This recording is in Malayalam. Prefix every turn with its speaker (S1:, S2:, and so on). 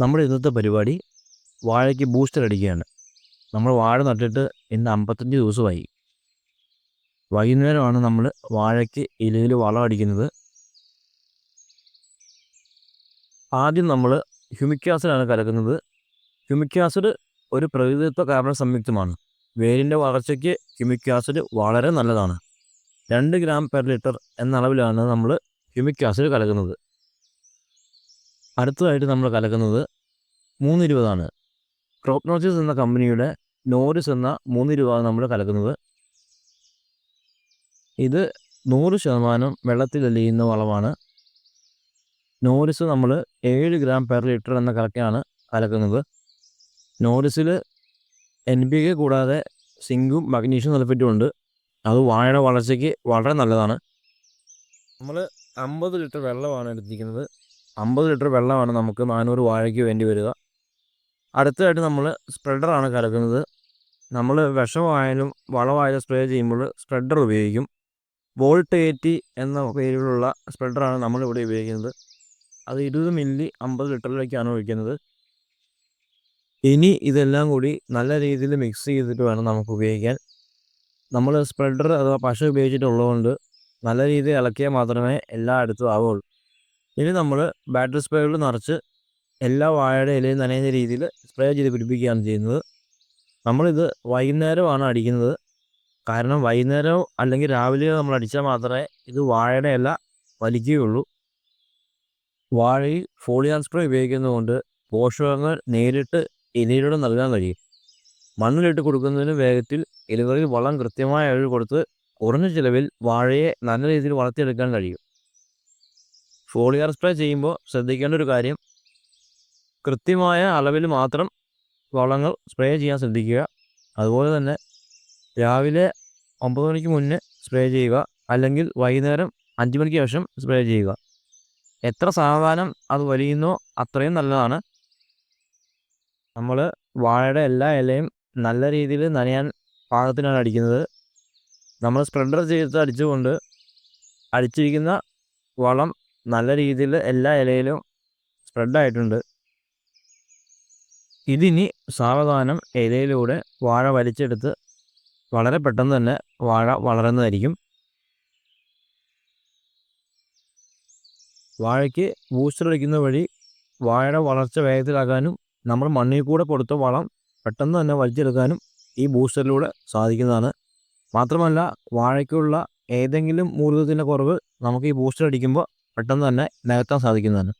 S1: നമ്മുടെ ഇന്നത്തെ പരിപാടി വാഴയ്ക്ക് ബൂസ്റ്റർ അടിക്കുകയാണ്. നമ്മൾ വാഴ നട്ടിട്ട് ഇന്ന് അമ്പത്തഞ്ച് ദിവസമായി. വൈകുന്നേരമാണ് നമ്മൾ വാഴയ്ക്ക് ഇലയിൽ വളം അടിക്കുന്നത്. ആദ്യം നമ്മൾ ഹ്യൂമിക് ആസിഡാണ് കലക്കുന്നത്. ഹ്യൂമിക് ആസിഡ് ഒരു പ്രകൃതിത്വ കാരണ സംയുക്തമാണ്. വേരിന്റെ വളർച്ചയ്ക്ക് ഹ്യൂമിക് ആസിഡ് വളരെ നല്ലതാണ്. രണ്ട് ഗ്രാം പെർ ലിറ്റർ എന്ന അളവിലാണ് നമ്മൾ ഹ്യൂമിക് ആസിഡ് കലക്കുന്നത്. അടുത്തതായിട്ട് നമ്മൾ കലക്കുന്നത് മൂന്നിരുപതാണ്. ക്രോപ്നോസിസ് എന്ന കമ്പനിയുടെ നോറിസ് എന്ന മൂന്ന് ഇരുപതാണ് നമ്മൾ കലക്കുന്നത്. ഇത് നൂറ് ശതമാനം വെള്ളത്തിൽ അലിയുന്ന വളമാണ്. നോറിസ് നമ്മൾ ഏഴ് ഗ്രാം പെർ ലിറ്റർ എന്ന കലക്കാണ് കലക്കുന്നത്. നോറിസിൽ എൻ പി കെ കൂടാതെ സിങ്കും മഗ്നീഷ്യം സൾഫേറ്റും ഉണ്ട് അത് വാഴയുടെ വളർച്ചയ്ക്ക് വളരെ നല്ലതാണ്. നമ്മൾ അമ്പത് ലിറ്റർ വെള്ളമാണ് എടുത്തിരിക്കുന്നത്. അമ്പത് ലിറ്റർ വെള്ളമാണ് നമുക്ക് നാനൂറ് വാഴയ്ക്ക് വേണ്ടി വരിക. അടുത്തതായിട്ട് നമ്മൾ സ്പ്രെഡറാണ് കലക്കുന്നത്. നമ്മൾ വിഷമായാലും വളമായാലും സ്പ്രേ ചെയ്യുമ്പോൾ സ്പ്രെഡർ ഉപയോഗിക്കും. വോൾട്ട് എയ്റ്റി എന്ന പേരിലുള്ള സ്പ്രെഡറാണ് നമ്മളിവിടെ ഉപയോഗിക്കുന്നത്. അത് ഇരുപത് മില്ലി അമ്പത് ലിറ്ററിലേക്കാണ് ഒഴിക്കുന്നത്. ഇനി ഇതെല്ലാം കൂടി നല്ല രീതിയിൽ മിക്സ് ചെയ്തിട്ട് വേണം നമുക്ക് ഉപയോഗിക്കാൻ. നമ്മൾ സ്പ്രെഡർ അഥവാ പശ ഉപയോഗിച്ചിട്ടുള്ളതുകൊണ്ട് നല്ല രീതിയിൽ ഇളക്കിയാൽ മാത്രമേ എല്ലായിടത്തും ആവുള്ളൂ ഇനി നമ്മൾ ബാറ്ററി സ്പ്രേകൾ നിറച്ച് എല്ലാ വാഴയുടെ ഇലയും നനയുന്ന രീതിയിൽ സ്പ്രേ ചെയ്ത് പിടിപ്പിക്കുകയാണ് ചെയ്യുന്നത്. നമ്മളിത് വൈകുന്നേരമാണ് അടിക്കുന്നത്. കാരണം വൈകുന്നേരം അല്ലെങ്കിൽ രാവിലെ നമ്മൾ അടിച്ചാൽ മാത്രമേ ഇത് വാഴയുടെ ഇല വലിക്കുകയുള്ളൂ. വാഴയിൽ ഫോളിയാൻ സ്പ്രേ ഉപയോഗിക്കുന്നതുകൊണ്ട് പോഷകങ്ങൾ നേരിട്ട് ഇലയിലൂടെ നൽകാൻ കഴിയും. മണ്ണിലിട്ട് കൊടുക്കുന്നതിന് വേഗത്തിൽ ഇലകളിൽ വളം കൃത്യമായ അളവിൽ കൊടുത്ത് കുറഞ്ഞ ചിലവിൽ വാഴയെ നല്ല രീതിയിൽ വളർത്തിയെടുക്കാൻ കഴിയും. ഫോളിയർ സ്പ്രേ ചെയ്യുമ്പോൾ ശ്രദ്ധിക്കേണ്ട ഒരു കാര്യം കൃത്യമായ അളവിൽ മാത്രം വളങ്ങൾ സ്പ്രേ ചെയ്യാൻ ശ്രദ്ധിക്കുക. അതുപോലെ തന്നെ രാവിലെ ഒമ്പത് മണിക്ക് മുന്നേ സ്പ്രേ ചെയ്യുക അല്ലെങ്കിൽ വൈകുന്നേരം അഞ്ച് മണിക്ക് ശേഷം സ്പ്രേ ചെയ്യുക. എത്ര സാവധാനം അത് വലിയുന്നോ അത്രയും നല്ലതാണ്. നമ്മൾ വാഴയുടെ എല്ലാ ഇലയും നല്ല രീതിയിൽ നനയാൻ പാകത്തിനാണ് അടിക്കുന്നത്. നമ്മൾ സ്പ്രെഡർ ചെയ്ത് അടിച്ചുകൊണ്ട് അടിച്ചിരിക്കുന്ന വളം നല്ല രീതിയിൽ എല്ലാ ഇലയിലും സ്പ്രെഡായിട്ടുണ്ട്. ഇതിനി സാവധാനം ഇലയിലൂടെ വാഴ വലിച്ചെടുത്ത് വളരെ പെട്ടെന്ന് തന്നെ വാഴ വളരുന്നതായിരിക്കും. വാഴയ്ക്ക് ബൂസ്റ്റർ അടിക്കുന്ന വഴി വാഴയുടെ വളർച്ച വേഗത്തിലാക്കാനും നമ്മൾ മണ്ണിൽ കൂടെ കൊടുത്ത വളം പെട്ടെന്ന് തന്നെ വലിച്ചെടുക്കാനും ഈ ബൂസ്റ്ററിലൂടെ സാധിക്കുന്നതാണ്. മാത്രമല്ല വാഴയ്ക്കുള്ള ഏതെങ്കിലും മൂലകത്തിന്റെ കുറവ് നമുക്ക് ഈ ബൂസ്റ്റർ അടിക്കുമ്പോൾ പെട്ടെന്ന് തന്നെ നികത്താൻ സാധിക്കുന്നതാണ്.